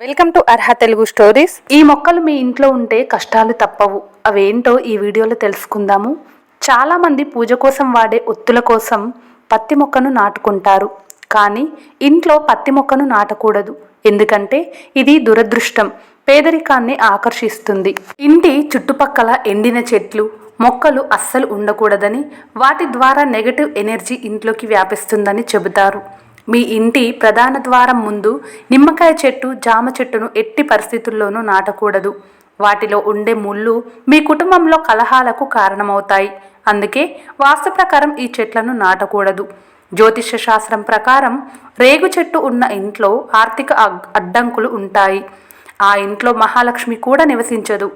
Welcome to Arha Telugu stories ఈ మొక్కలు మీ ఇంట్లో ఉంటే కష్టాలు తప్పవు. అవేంటో ఈ వీడియోలో తెలుసుకుందాము. చాలామంది పూజ కోసం వాడే ఒత్తుల కోసం పత్తి మొక్కను నాటుకుంటారు. కానీ ఇంట్లో పత్తి మొక్కను నాటకూడదు. ఎందుకంటే ఇది దురదృష్టం. పేదరికాన్ని ఆకర్షిస్తుంది. ఇంటి చుట్టుపక్కల ఎండిన చెట్లు మొక్కలు అస్సలు ఉండకూడదని వాటి ద్వారా నెగటివ్ ఎనర్జీ ఇంట్లోకి వ్యాపిస్తుందని చెబుతారు. మీ ఇంటి ప్రధాన ద్వారం ముందు నిమ్మకాయ చెట్టు జామ చెట్టును ఎట్టి పరిస్థితుల్లోనూ నాటకూడదు. వాటిలో ఉండే ముళ్ళు మీ కుటుంబంలో కలహాలకు కారణమవుతాయి. అందుకే వాస్తు ప్రకారం ఈ చెట్లను నాటకూడదు. జ్యోతిష శాస్త్రం ప్రకారం రేగు చెట్టు ఉన్న ఇంట్లో ఆర్థిక అడ్డంకులు ఉంటాయి. ఆ ఇంట్లో మహాలక్ష్మి కూడా నివసించదు.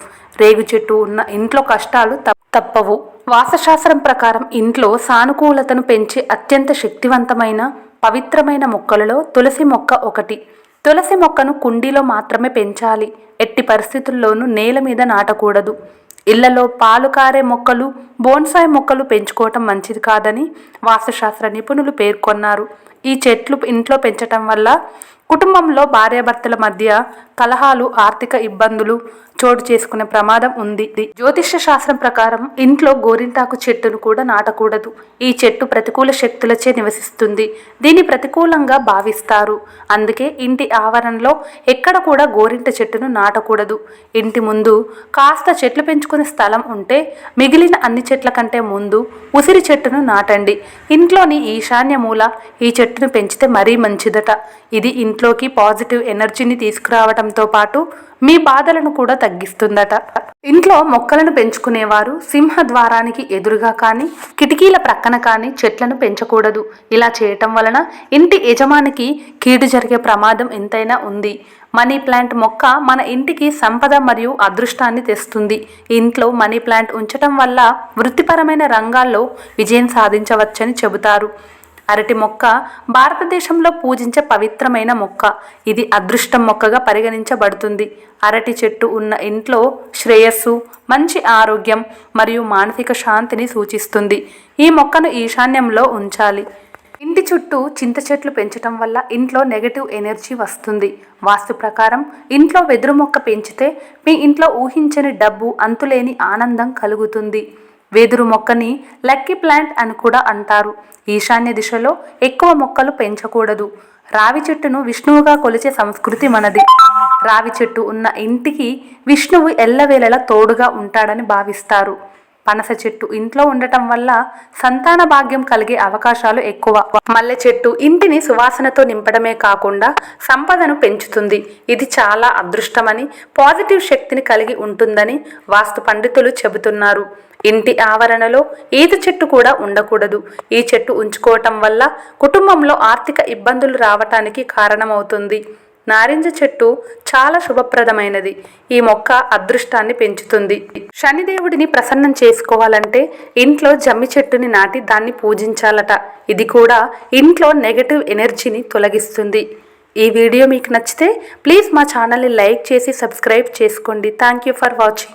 రేగు చెట్టు ఉన్న ఇంట్లో కష్టాలు తప్పవు. వాస్తశాస్త్రం ప్రకారం ఇంట్లో సానుకూలతను పెంచే అత్యంత శక్తివంతమైన పవిత్రమైన మొక్కలలో తులసి మొక్క ఒకటి. తులసి మొక్కను కుండీలో మాత్రమే పెంచాలి. ఎట్టి పరిస్థితుల్లోనూ నేల మీద నాటకూడదు. ఇళ్ళలో పాలు కారే మొక్కలు బోన్సాయ్ మొక్కలు పెంచుకోవటం మంచిది కాదని వాస్తుశాస్త్ర నిపుణులు పేర్కొన్నారు. ఈ చెట్లు ఇంట్లో పెంచటం వల్ల కుటుంబంలో భార్యాభర్తల మధ్య కలహాలు ఆర్థిక ఇబ్బందులు చోటు చేసుకునే ప్రమాదం ఉంది. జ్యోతిష్య శాస్త్రం ప్రకారం ఇంట్లో గోరింటాకు చెట్టును కూడా నాటకూడదు. ఈ చెట్టు ప్రతికూల శక్తులచే నివసిస్తుంది. దీన్ని ప్రతికూలంగా భావిస్తారు. అందుకే ఇంటి ఆవరణలో ఎక్కడ కూడా గోరింట చెట్టును నాటకూడదు. ఇంటి ముందు కాస్త చెట్లు పెంచుకునే స్థలం ఉంటే మిగిలిన అన్ని చెట్ల కంటే ముందు ఉసిరి చెట్టును నాటండి. ఇంట్లోని ఈశాన్య మూల ఈ చెట్టు చెట్టును పెంచితే మరీ మంచిదట. ఇది ఇంట్లోకి పాజిటివ్ ఎనర్జీని తీసుకురావడంతో పాటు మీ బాధలను కూడా తగ్గిస్తుందట. ఇంట్లో మొక్కలను పెంచుకునేవారు సింహ ద్వారానికి ఎదురుగా కానీ కిటికీల ప్రక్కన కానీ చెట్లను పెంచకూడదు. ఇలా చేయటం వలన ఇంటి యజమానికి కీడు జరిగే ప్రమాదం ఎంతైనా ఉంది. మనీ ప్లాంట్ మొక్క మన ఇంటికి సంపద మరియు అదృష్టాన్ని తెస్తుంది. ఇంట్లో మనీ ప్లాంట్ ఉంచటం వల్ల వృత్తిపరమైన రంగాల్లో విజయం సాధించవచ్చని చెబుతారు. అరటి మొక్క భారతదేశంలో పూజించే పవిత్రమైన మొక్క. ఇది అదృష్టం మొక్కగా పరిగణించబడుతుంది. అరటి చెట్టు ఉన్న ఇంట్లో శ్రేయస్సు మంచి ఆరోగ్యం మరియు మానసిక శాంతిని సూచిస్తుంది. ఈ మొక్కను ఈశాన్యంలో ఉంచాలి. ఇంటి చుట్టూ చింత చెట్లు పెంచటం వల్ల ఇంట్లో నెగటివ్ ఎనర్జీ వస్తుంది. వాస్తు ప్రకారం ఇంట్లో వెదురు మొక్క పెంచితే మీ ఇంట్లో ఊహించని డబ్బు అంతులేని ఆనందం కలుగుతుంది. వెదురు మొక్కని లక్కీ ప్లాంట్ అని కూడా అంటారు. ఈశాన్య దిశలో ఎక్కువ మొక్కలు పెంచకూడదు. రావి చెట్టును విష్ణువుగా కొలిచే సంస్కృతి మనది. రావి చెట్టు ఉన్న ఇంటికి విష్ణువు ఎల్లవేళలా తోడుగా ఉంటాడని భావిస్తారు. పనస చెట్టు ఇంట్లో ఉండటం వల్ల సంతాన భాగ్యం కలిగే అవకాశాలు ఎక్కువ. మల్లె చెట్టు ఇంటిని సువాసనతో నింపడమే కాకుండా సంపదను పెంచుతుంది. ఇది చాలా అదృష్టమని పాజిటివ్ శక్తిని కలిగి ఉంటుందని వాస్తు పండితులు చెబుతున్నారు. ఇంటి ఆవరణలో ఈత చెట్టు కూడా ఉండకూడదు. ఈ చెట్టు ఉంచుకోవటం వల్ల కుటుంబంలో ఆర్థిక ఇబ్బందులు రావటానికి కారణమవుతుంది. నారింజ చెట్టు చాలా శుభప్రదమైనది. ఈ మొక్క అదృష్టాన్ని పెంచుతుంది. శనిదేవుడిని ప్రసన్నం చేసుకోవాలంటే ఇంట్లో జమ్మి చెట్టుని నాటి దాన్ని పూజించాలట. ఇది కూడా ఇంట్లో నెగటివ్ ఎనర్జీని తొలగిస్తుంది. ఈ వీడియో మీకు నచ్చితే ప్లీజ్ మా ఛానల్ని లైక్ చేసి సబ్స్క్రైబ్ చేసుకోండి. Thank you for watching.